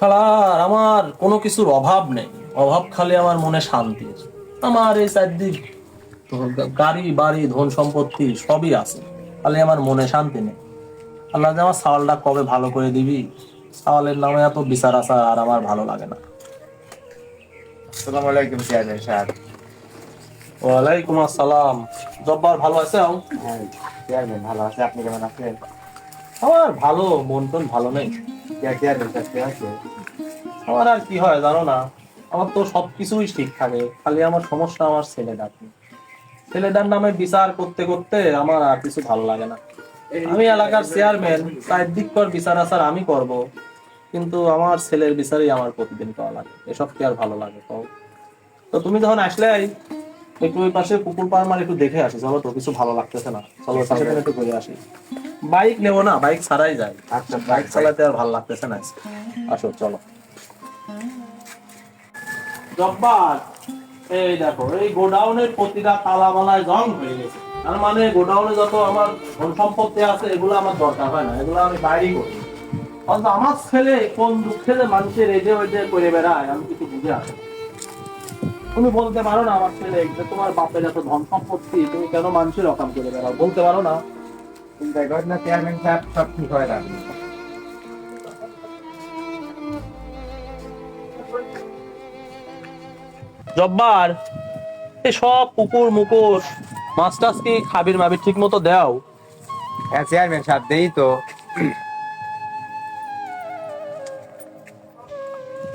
শালার আমার কোনো কিছুর অভাব নেই। অভাব খালি আমার মনে শান্তি আছে। আমার এই চারদিক গাড়ি বাড়ি ধন সম্পত্তি সবই আছে। খালি আমার মনে শান্তি নেই। আল্লাহ যে আমার সাওয়ালটা কবে ভালো করে দিবি? সাওয়ালের নামে এত বিচার আর আমার ভালো লাগে না। আসসালামু আলাইকুম চেয়ারম্যান সাহেব। ওয়ালাইকুম আসসালাম। জব্বার ভালো আছে হ্যাঁ চেয়ারম্যান ভালো আছে। আপনি কেমন আছেন? আমার ভালো মন টন ভালো নেই। আমার আর কি হয় জানো না? আমার তো সবকিছুই ঠিক থাকে, খালি আমার সমস্যা আমার ছেলেটার। ছেলেটার নামে বিচার করতে করতে আমার আর কিছু ভালো লাগে না। আমি এলাকার চেয়ারম্যান চারদিক পর বিচার আচার আমি করব। কিন্তু আমার ছেলের বিচারই আমার প্রতিদিন পাওয়া লাগে। এসব কি আর ভালো লাগে তো তুমি যখন আসলে একটু ওই পাশে পুকুর পাড় মার একটু দেখে আসি চলো তো কিছু ভালো লাগতেছে না। চলো পাশে একটু ঘুরে আসি। বাইক নেব না বাইক ছাড়াই যাই আচ্ছা বাইক চালাতে আর ভালো লাগতেছে না। আসো চলো। জব্বার এই দেখো এই গোডাউনের প্রতিটা তালা মালায় জং হয়ে গেছে। তার মানে গোডাউনে যত আমার ধন সম্পত্তি আছে এগুলো আমার দরকার হয় না এগুলো আমি বাইরেই করি। অথচ আমার ছেলে কোন দুঃখে মানুষের এই যে ওই যে করে বেড়ায় আমি কিছু বুঝে আসি। তুমি বলতে পারো না আমার ছেলে যে তোমার বাপের এত ধন সম্পত্তি তুমি কেন মানুষের রকম করে বেড়াও? বলতে পারো না। চিন্তা করেন না চেয়ারম্যান সাহেব সব ঠিক হয়ে যাবে। জব্বার এই সব পুকুর মুকুর মাছ টাছ কি খাবির মাবির ঠিক মতো দেও? হ্যাঁ চেয়ারম্যান সাহেব দেই তো।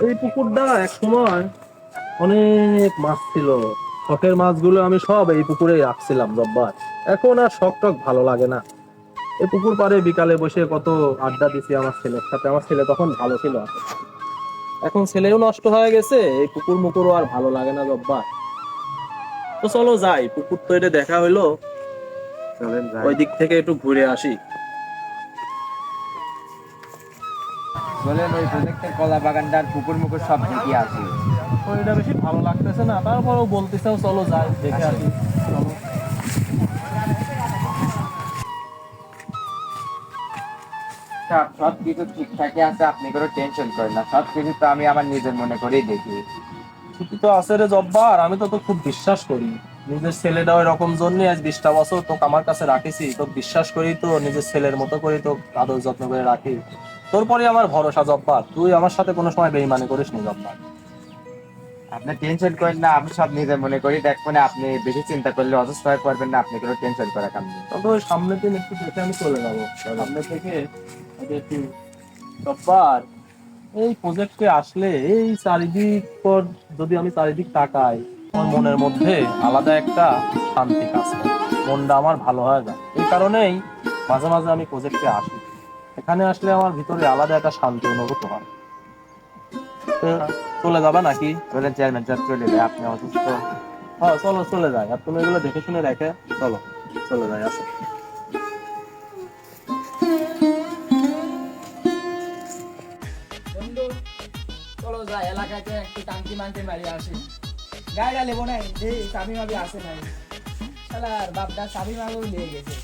এই পুকুরটা এক সময় অনেক মাছ ছিল। শখের মাছগুলো আমি সব এই পুকুরে রাখছিলাম জব্বার এখন আর শখ টক ভালো লাগে না। এই পুকুর পাড়ে বিকালে বসে কত আড্ডা দিছি আমার ছেলের সাথে আমার ছেলে তখন ভালো ছিল এখন ছেলেও নষ্ট হয়ে গেছে এই পুকুর মুকুরও আর ভালো লাগে না জব্বার তো চলো যাই পুকুর তো এটা দেখা হইল। ওই দিক থেকে একটু ঘুরে আসি। চলেন ওই প্রজেক্টের কলা বাগানটার পুকুর মুকুর সব ঠিকই আছে ওইটা বেশি ভালো লাগতেছে না তারপরেও বলতেছেও চলো যাই দেখে আসি চলো। সব কিছু ঠিকঠাকই আছে আপনি কোনো টেনশন করেন না। সব কিছু তো আমি আমার নিজের মনে করেই দেখি। ছুটি তো আছে রে জব্বার আমি তো তো খুব বিশ্বাস করি। নিজের ছেলেটা ওই রকম জন্য আজ বিশটা বছর তোকে আমার কাছে রাখিছি তো বিশ্বাস করি তো নিজের ছেলের মতো করে তো আদর যত্ন করে রাখি। তোর পরে আমার ভরসা জব্বার তুই আমার সাথে কোনো সময় বেইমানি করিস নি জব্বার। আপনি টেনশন করেন না, আমি সব নিজের মনে করি। দেখবেন আপনি বেশি চিন্তা করলে অসুস্থ হয়ে পড়বেন না, আপনি কোনো টেনশন করার কাম নেই। তবে সামনের দিন একটু দেখে আমি চলে যাব। সামনে থেকে একটু এই প্রজেক্টে আসলে এই চারিদিক পর যদি আমি চারিদিক তাকাই, আমার মনের মধ্যে আলাদা একটা শান্তি কাজ করে। মনটা আমার ভালো হয়ে যায়। এই কারণেই মাঝে মাঝে আমি প্রজেক্টে আসি। এখানে আসলে আমার ভিতরে আলাদা একটা শান্তি অনুভূত হয়। চলে যাবে নাকি? চেয়ারম্যান চলে যায় আপনি অসুস্থ। হ্যাঁ চলো চলে যাই। আর তুমি এগুলো দেখে শুনে রেখে চলো চলে যাই আসো। বন্ধু চলো যাই এলাকাতে একটু টাঙ্কি মানতে মারি আসি। গাড়িটা লেবো নাই মাবি আসে নাই। শালার বাপটা চাবি মাগেও নিয়ে গেছে।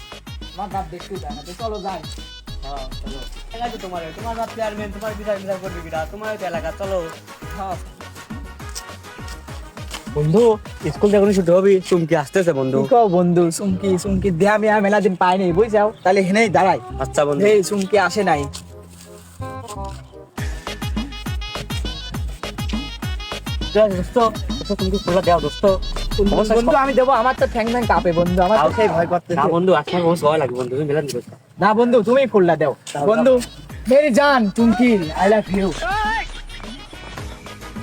আমার বাপ দেখতে যায় না তো চলো যাই। হ্যাঁ চলো। এলাকা তোমার তোমার বাপ চেয়ারম্যান তোমার বিচার বিচার করবে কিনা তোমার তো এলাকা চলো। হ্যাঁ। বন্ধু স্কুল যখন ছুটি হবে চুমকি আসতেছে বন্ধু। কো বন্ধু সুমকি সুমকি দেয়া মিয়া মেলা দিন পাই নাই বুঝছাও? তাহলে হেনেই দাঁড়াই। আচ্ছা বন্ধু। এই সুমকি আসে নাই। দোস্ত দোস্ত তুমি খোলা দেও দোস্ত। বন্ধু আমি দেবো আমার তো ঠ্যাং ঠ্যাং কাঁপে বন্ধু আমার তো সেই ভয় করতেছে। না বন্ধু আজকে আমার ভয় লাগে বন্ধু তুমি মেলা দিবে না বন্ধু তুমি ফুলটা দাও। বন্ধু মেরি জান চুমকি আই লাভ ইউ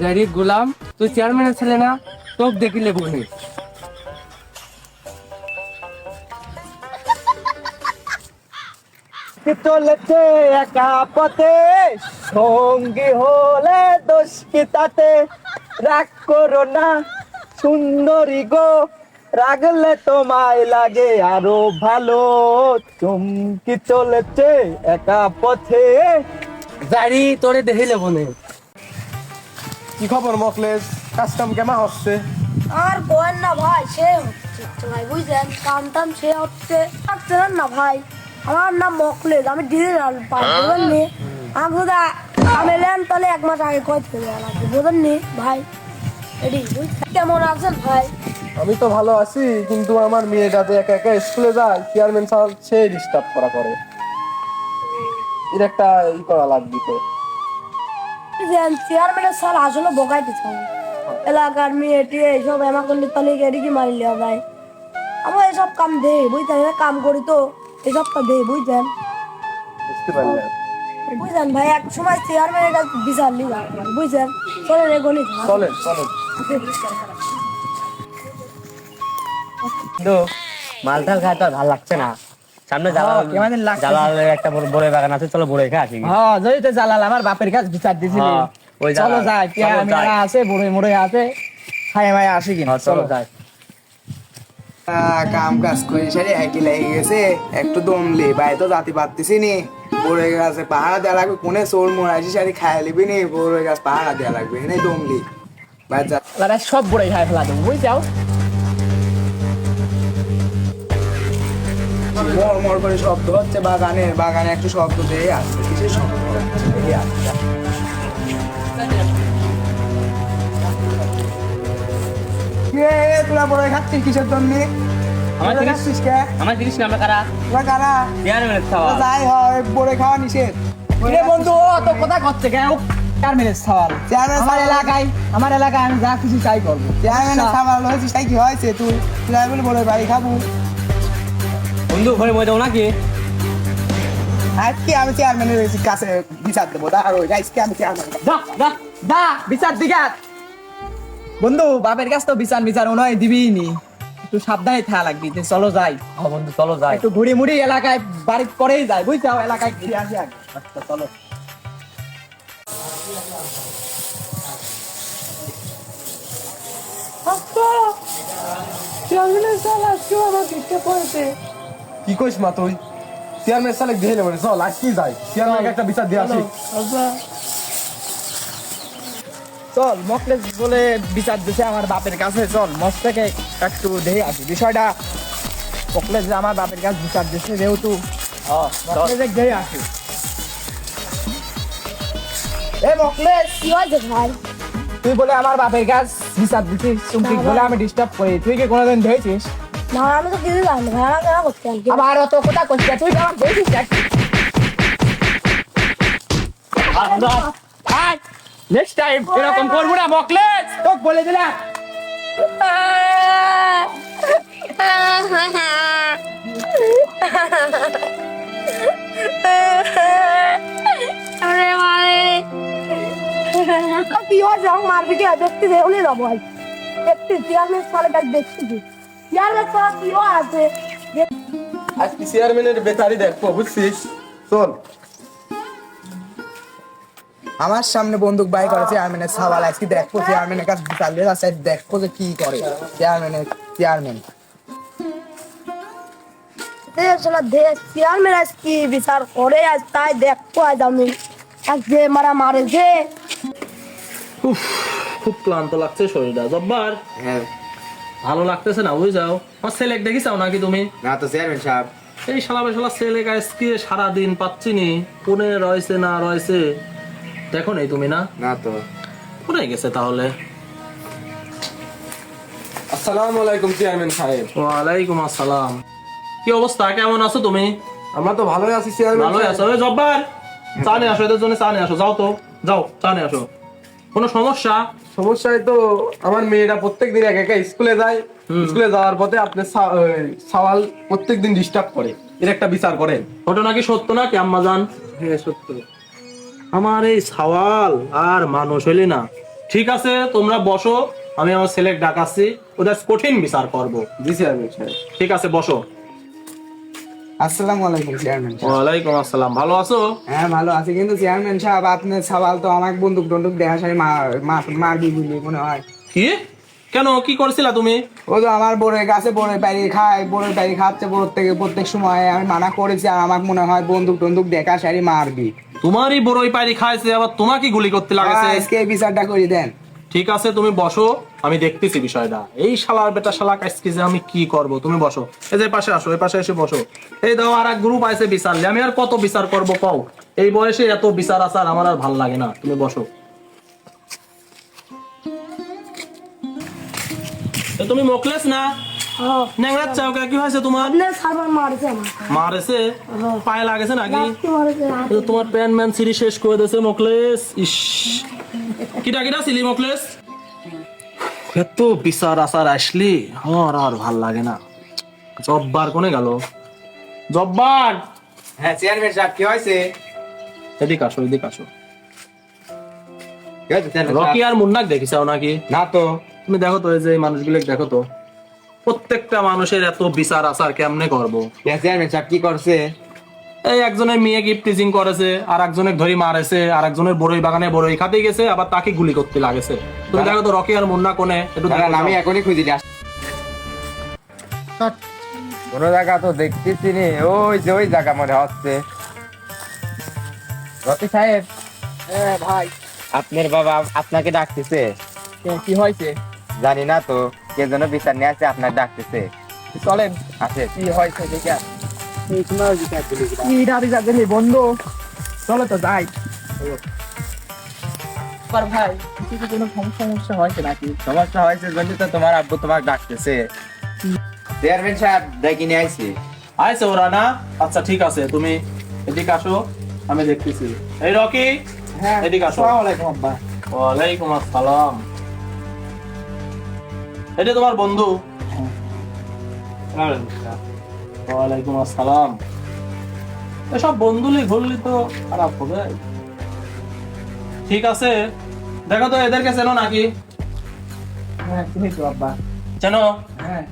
জারি গোলাম তুই চেয়ারম্যানের ছেলে না তোকে দেখিলে বলি চলেছে একা পথে? সঙ্গী হলে দোষ কি তাতে? রাগ করো না সুন্দরী গো রাগলে তোমায় লাগে আরও ভালো। চুমকি চলেছে একা পথে। জারি তোরে দেখিলে বনে কি খবর মকলেস কাস্টম কেমন হচ্ছে? আর বলেন না ভাই সে ভাই বুঝলেন? কাম সে হচ্ছে। থাকছেন না ভাই আমার নাম মকলেদ আমি ডিজিটাল? আমি আমি তাহলে এক মাস আগে কয় থেকে লাগবে বোঝেননি ভাই? কেমন আছেন ভাই? আমি তো ভালো আছি কিন্তু আমার মেয়েটা যে একা একা স্কুলে যায় চেয়ারম্যান সাহেব সে ডিস্টার্ব করা করে। এর একটা ই করা লাগবে তো। চেয়ারম্যানের স্যার আসলে বোকাইতে চাই এলাকার মেয়ে টিয়ে এইসব এমা করলে তাহলে এদিকে মারিলে ভাই আমার এসব কাম দে বুঝছেন? এ কাম করি তো এসব তো দে বুঝছেন? বুঝতে পারলেন বুঝছেন ভাই? এক সময় চেয়ারম্যানের কাছে বিচার নিলাম বুঝছেন? চলেন এগোনি চলেন চলেন। কিন্তু খায় তো আর ভালো লাগছে না। সামনে জালাল কেমন লাগছে? জালালের একটা বড় বড় বাগান আছে চলো বড় খা আসি। হ্যাঁ যদি তো জালাল আমার বাপের কাছে বিচার দিছিলি। ওই চলো যাই চলো আছে বুড়ে মুড়ে আছে খাই আসি হ্যাঁ, চলো যাই। কাম কাজ করে সারি একই লেগে গেছে একটু দমলি ভাই তো জাতি পারতেছি নি। বড় গাছে পাহাড়া দেওয়া লাগবে কোনে চোর মোড়াইছি সারি খাই লিবি নি বড় গাছ পাহাড়া দেওয়া লাগবে এনে দমলি যা সব বুড়ে খাই ফেলা দেবো বুঝছাও মর মর করে শব্দ হচ্ছে বাগানের বাগানে একটু শব্দ দিয়ে আসছে কিসের শব্দ? এই আসছে। তোরা বড় খাচ্ছিস কিসের জন্য? আমার খাচ্ছিস কে? আমার জিনিস না আমরা কারা? তোরা কারা? যাই হয় বড় খাওয়া নিষেধ। বন্ধু তো কথা করছে কেন সওয়াল চেয়ারম্যান আমার এলাকায় আমার এলাকায় আমি যা কিছু চাই করব। চেয়ারম্যানের খাবার হয়েছিস তাই কি হয়েছে? তুই তুই বলে বড় বাড়ি খাব। বন্ধু ঘরে বই দেবো নাকি? আজকে আমি চেয়ারম্যানের কাছে বিচার দেবো দাঁড়ো আজকে আমি চেয়ারম্যান যা বিচার দিঘাত বন্ধু বাপের কাছ তো বিচার বিচার নয় দিবি নি। একটু সাবধানে থাকা লাগবি যে চলো যাই। বন্ধু চলো যাই। একটু ঘুরি মুড়ি এলাকায় বাড়ি করেই যায় বুঝছ? এলাকায় ঘুরে আসি আগে আচ্ছা চলো। কি কইস মা তুই? চেয়ারম্যান সালে দিয়ে নেবে চল আজ কি যাই চেয়ারম্যান একটা বিচার দিয়ে আসি চল মকলেস বলে বিচার দিছে আমার বাপের কাছে চল মস থেকে একটু দেখে আসি। বিষয়টা মকলেস যে আমার বাপের কাছে বিচার দিছে যেহেতু মকলেস দেখে আসি। এ মকলেস কি হয়েছে ভাই? তুই বলে আমার বাপের কাছ বিচার দিছিস চুমকি বলে আমি ডিস্টার্ব করি। তুই কি কোনোদিন ধরেছিস? না আমি তো কিছু জানি ভাই আমার কেনা করতে আবার অত কথা করছিস তুই কি ধরেছিস নেক্সট টাইম এরকম করব না মকলেস তোকে বলে দিলাম। আরে কি আমার মারপিটি দেখতে দেখুন যাব ভাই দেখতে চেয়ারম্যান সালে কাছে দেখছি চেয়ারম্যান সালে কি আছে আজকে চেয়ারম্যানের বেতারি দেখব বুঝছিস? চল। আমার সামনে বন্দুক বাই করে চেয়ারম্যানের সওয়াল আজকে দেখব চেয়ারম্যানের কাছে বিচার দিয়ে দেখব যে কি করে। চেয়ারম্যানের চেয়ারম্যান। দেশ চেয়ারম্যান আজ কি বিচার করে আজ তাই দেখব আজ আমি। আজ যে মারা মারে যে খুব ক্লান্ত লাগছে শরীরটা। জব্বার হ্যাঁ। ভালো লাগতেছে না বুঝ যাও। আমার ছেলে দেখিসাও নাকি তুমি? না তো চেয়ারম্যান সাহেব। এই শালা বেশালা ছেলে আজকে সারাদিন পাচ্ছি নি কোনে রয়েছে না রয়েছে দেখো নেই তুমি না? না তো। কোথায় গেছে তাহলে? আসসালামু আলাইকুম চেয়ারম্যান সাহেব। ওয়ালাইকুম আসসালাম। কি অবস্থা? কেমন আছো তুমি? আমরা তো ভালোই আছি চেয়ারম্যান ভালোই আছো। ওই জব্বার চা নিয়ে আসো এদের জন্য চা নিয়ে আসো। যাও তো যাও চা নিয়ে আসো। কোনো সমস্যা? সমস্যায় তো আমার মেয়েরা প্রত্যেক দিন একা একা স্কুলে যায়। স্কুলে যাওয়ার পথে আপনি সওয়াল প্রত্যেক দিন ডিস্টার্ব করে। এর একটা বিচার করেন ঘটনা কি সত্য না কি আম্মা জান? হ্যাঁ সত্য। আমার এই সওয়াল আর মানুষ হইলে না। ঠিক আছে তোমরা বসো আমি আমার ছেলে ডাকাচ্ছি ওদের কঠিন বিচার করব। জি সাহেব ঠিক আছে বসো। আসসালামু আলাইকুম চেয়ারম্যান ওয়ালাইকুম আসসালাম। ভালো আছো? হ্যাঁ ভালো আছে। কিন্তু চেয়ারম্যান সাহেব সওয়াল তো বন্দুক টন্দুক দেখা সারি মারবি বলি মনে হয়। কি? কেন? কি করছিলা তুমি? ও তো আমার বোরের গাছে বোরের বাড়ি খায় বোরের বাড়ি খাচ্ছে থেকে প্রত্যেক সময় আমি মানা করেছি আর আমার মনে হয় বন্দুক টন্দুক দেখা সারি মারবি। তোমারই বড়ই পাইরি খাইছে আবার তোমাকে গুলি করতে লাগাছে। আজকে বিচারটা করে দেন। ঠিক আছে তুমি বসো। আমি দেখতেছি বিষয়টা। এই শালার বেটা শালা কাজকে যে আমি কি করব? তুমি বসো। এই যে পাশে আসো এই পাশে এসে বসো। এই দাও আর এক গ্রুপ আছে বিচারলে আমি আর কত বিচার করব কও? এই বয়সে এত বিচার আচার আমার আর ভালো লাগে না। তুমি বসো। তুমি মোকলেস না? হ্যাঁ। ন্যাংরাত চাও কে? কি হয়েছে তোমার? মারছে মারেছে? পায়ে লাগেছে নাকি? তোমার প্যান ম্যান সিরি শেষ করে দিয়েছে মোকলেস। ইস। কিটা কিটা ছিলি মোকলেস? এত বিচার আচার আসলি আমার আর ভালো লাগে না। জব্বার কোনে গেল? জব্বার! হ্যাঁ চেয়ারম্যান সাহেব কি হয়েছে? এদিকে আসো এদিকে আসো। রকি আর মুন্নাক দেখিসাও নাকি? না তো। তুমি দেখো তো এই যে এই মানুষগুলো দেখো তো। প্রত্যেকটা মানুষের এত বিচার আচার কেমনে করব? চেয়ারম্যান সাহেব কি করছে? এই একজনের মেয়ে গিফট টিচিং করেছে আর একজনের ধরি মারেছে আর একজনের বড়ই বাগানে বড়ই খাতে গেছে আবার তাকে গুলি করতে লাগেছে। তুমি দেখো তো রকি আর মুন্না কোনে একটু আমি এখনই আস- কোন জায়গা তো দেখতেছি নি ওই যে ওই জায়গা মনে হচ্ছে। রকি সাহেব। হ্যাঁ ভাই। আপনার বাবা আপনাকে ডাকতেছে? কি হয়েছে? জানি না তো কে যেন বিচার নিয়ে আছে আপনার ডাকতেছে। চলেন। আছে কি হয়েছে দেখে বন্ধু চলো তো যাই। ভাই কিছু কোনো সমস্যা সমস্যা হয়েছে নাকি? সমস্যা হয়েছে জন্য তো তোমার আব্বু তোমাকে ডাকতেছে। চেয়ারম্যান সাহেব ডেকে নিয়ে আইছি। আইছে ওরা না? আচ্ছা ঠিক আছে তুমি এদিকে আসো আমি দেখতেছি। এই রকি হ্যাঁ এদিকে আসো। আসসালামু আলাইকুম আব্বা। ওয়ালাইকুম আসসালাম। এটা তোমার বন্ধু? ওয়ালাইকুম আসসালাম। এসব বন্ধুলি ঘুরলি তো খারাপ হবে। ঠিক আছে দেখো তো এদেরকে চেনো নাকি? হ্যাঁ তুমি তো আব্বা। চেনো? হ্যাঁ।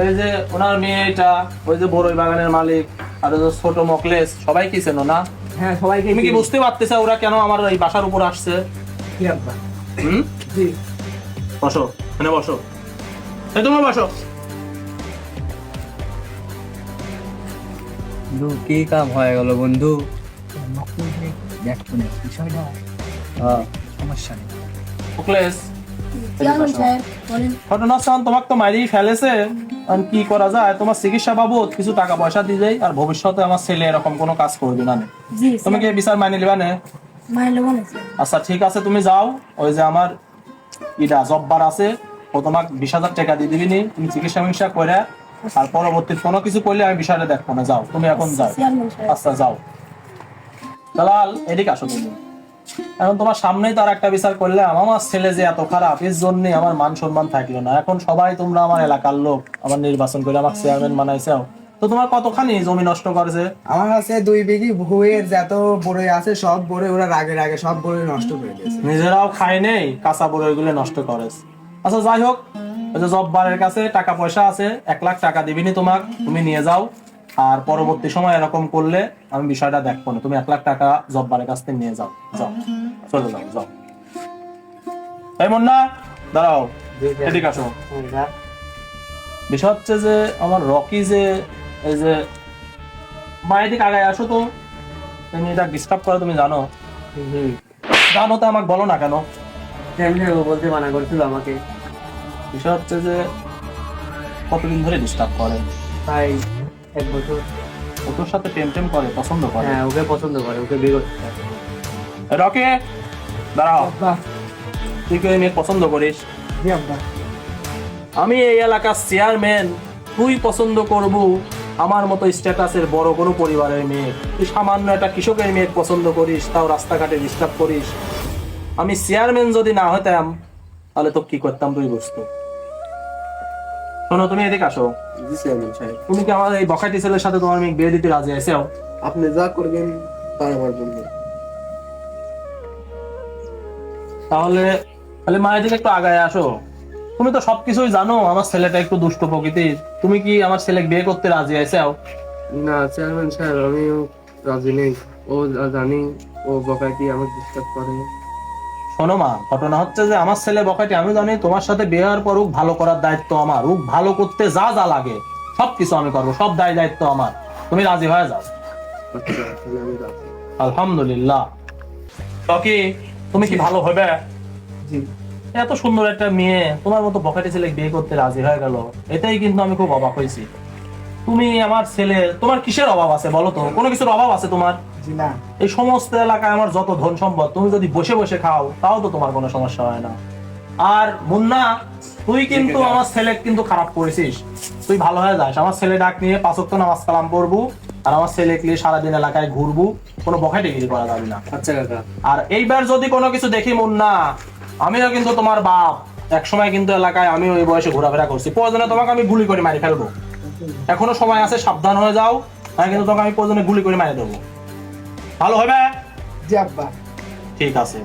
এই যে ওনার মেয়ে এটা ওই যে বড়ই বাগানের মালিক আর ওই যে ছোট মকলেস সবাই কি চেনো না? হ্যাঁ সবাইকে তুমি কি বুঝতে পারতেছ ওরা কেন আমার এই বাসার উপর আসছে? হুম? জি। বসো এখানে বসো। এই তোমরা বসো। বন্ধু কি কাম হয়ে গেল বন্ধু? দেখো বিষয়টা সমস্যা নেই। স্থান তোমাকে তো মারিয়ে ফেলেছে। আর কি করা যায়? তোমার চিকিৎসা বাবদ কিছু টাকা পয়সা দিয়ে যাই আর ভবিষ্যতে আমার ছেলে এরকম কোনো কাজ করবে না তুমি কি বিচার মানি লিবা নে? আচ্ছা ঠিক আছে তুমি যাও। ওই যে আমার ইটা জব্বার আছে ও তোমাকে বিশ হাজার টাকা দিয়ে দিবি নি তুমি চিকিৎসা মিকিৎসা করে আর পরবর্তী কোনো কিছু করলে আমি বিষয়টা দেখব না। যাও তুমি এখন যাও। আচ্ছা যাও। দালাল এদিকে আসো তুমি। এখন তোমার সামনেই তার একটা বিচার করলে আমার ছেলে যে এত খারাপ এর জন্য আমার মান সম্মান থাকল না। এখন সবাই তোমরা আমার এলাকার লোক আমার নির্বাচন করে আমার চেয়ারম্যান বানাইছেও তো তোমার কতখানি জমি নষ্ট করেছে? আমার কাছে দুই বিঘি ভুঁয়ের যত বড়ই আছে সব বড়ই ওরা রাগে রাগে সব বড়ই নষ্ট করে দিয়েছে। নিজেরাও খায় নেই কাঁচা বড়ইগুলো নষ্ট করেছে। আচ্ছা যাই হোক ওই যে জব্বারের কাছে টাকা পয়সা আছে এক লাখ টাকা দিবিনি তোমাক তুমি নিয়ে যাও। আর পরবর্তী সময় এরকম করলে আমি বিষয়টা দেখব না। তুমি এক লাখ টাকা জব্বারের কাছ থেকে নিয়ে যাও। যাও। চলে যাও যাও। এই মুন্না দাঁড়াও। এদিকে আসো। বিষয় হচ্ছে যে আমার রকি যে এই যে মায়ের দিকে আগায় আসো তো। তুমি এটা ডিস্টার্ব করে তুমি জানো। জানো তো আমাকে বলো না কেন। বলতে মানা করছিল আমাকে। বিষয় হচ্ছে যে কতদিন ধরে ডিস্টার্ব করে? তাই এক বছর। ও তোর সাথে টেম টেম করে পছন্দ করে? হ্যাঁ ওকে পছন্দ করে ওকে বিয়ে করতে রকে দাঁড়াও। তুই কি মেয়ে পছন্দ করিস? আমি এই এলাকার চেয়ারম্যান তুই পছন্দ করব আমার মতো স্ট্যাটাসের বড় কোনো পরিবারের মেয়ে। তুই সামান্য একটা কৃষকের মেয়ে পছন্দ করিস তাও রাস্তাঘাটে ডিস্টার্ব করিস। আমি চেয়ারম্যান যদি না হতাম তাহলে তো কি করতাম তুই বুঝতো শোনো তুমি এদিকে আসো। জি চেয়ারম্যান সাহেব। তুমি কি আমার এই বখাটি ছেলের সাথে তোমার মেয়ে বিয়ে দিতে রাজি আছো? আপনি যা করবেন তার আমার জন্য। তাহলে তাহলে মায়ের দিকে একটু আগায় আসো। তুমি তো সবকিছুই জানো আমার ছেলেটা একটু দুষ্ট প্রকৃতির। তুমি কি আমার ছেলে বিয়ে করতে রাজি আছো? না চেয়ারম্যান সাহেব আমিও রাজি নেই। ও জানি ও বকাটি আমাকে ডিস্টার্ব করে। শোনো মা ঘটনা হচ্ছে যে আমার ছেলে বকাটি আমি জানি তোমার সাথে বিয়ে হওয়ার পর উক ভালো করার দায়িত্ব আমার উক ভালো করতে যা যা লাগে সবকিছু আমি করব সব দায় দায়িত্ব আমার। তুমি রাজি হয়ে যাও? আলহামদুলিল্লাহ। রকি তুমি কি ভালো হবে? জি। এত সুন্দর একটা মেয়ে তোমার মতো বকাটি ছেলে বিয়ে করতে রাজি হয়ে গেল এটাই কিন্তু আমি খুব অবাক হয়েছি। তুমি আমার ছেলে তোমার কিসের অভাব আছে বলো তো? কোনো কিছুর অভাব আছে তোমার? এই সমস্ত এলাকায় আমার যত ধন সম্পদ তুমি যদি বসে বসে খাও তাও তো তোমার কোনো সমস্যা হয় না। আর মুন্না তুই কিন্তু আমার ছেলে কিন্তু খারাপ করেছিস। তুই ভালো হয়ে যাস। আমার ছেলে ডাক নিয়ে পাঁচক্ত নামাজ কালাম পড়বু আর আমার ছেলে নিয়ে সারাদিন এলাকায় ঘুরবু কোনো বখাই ডিগ্রি করা যাবে না। আচ্ছা কাকা। আর এইবার যদি কোনো কিছু দেখি মুন্না আমিও কিন্তু তোমার বাপ। এক সময় কিন্তু এলাকায় আমি ওই বয়সে ঘোরাফেরা করছি। প্রয়োজনে তোমাকে আমি গুলি করে মারি ফেলব। এখনও সময় আছে সাবধান হয়ে যাও। তাই কিন্তু তোমাকে আমি প্রয়োজনে গুলি করে মারি দেবো। ভালো হবে? জি আব্বা। ঠিক আছে।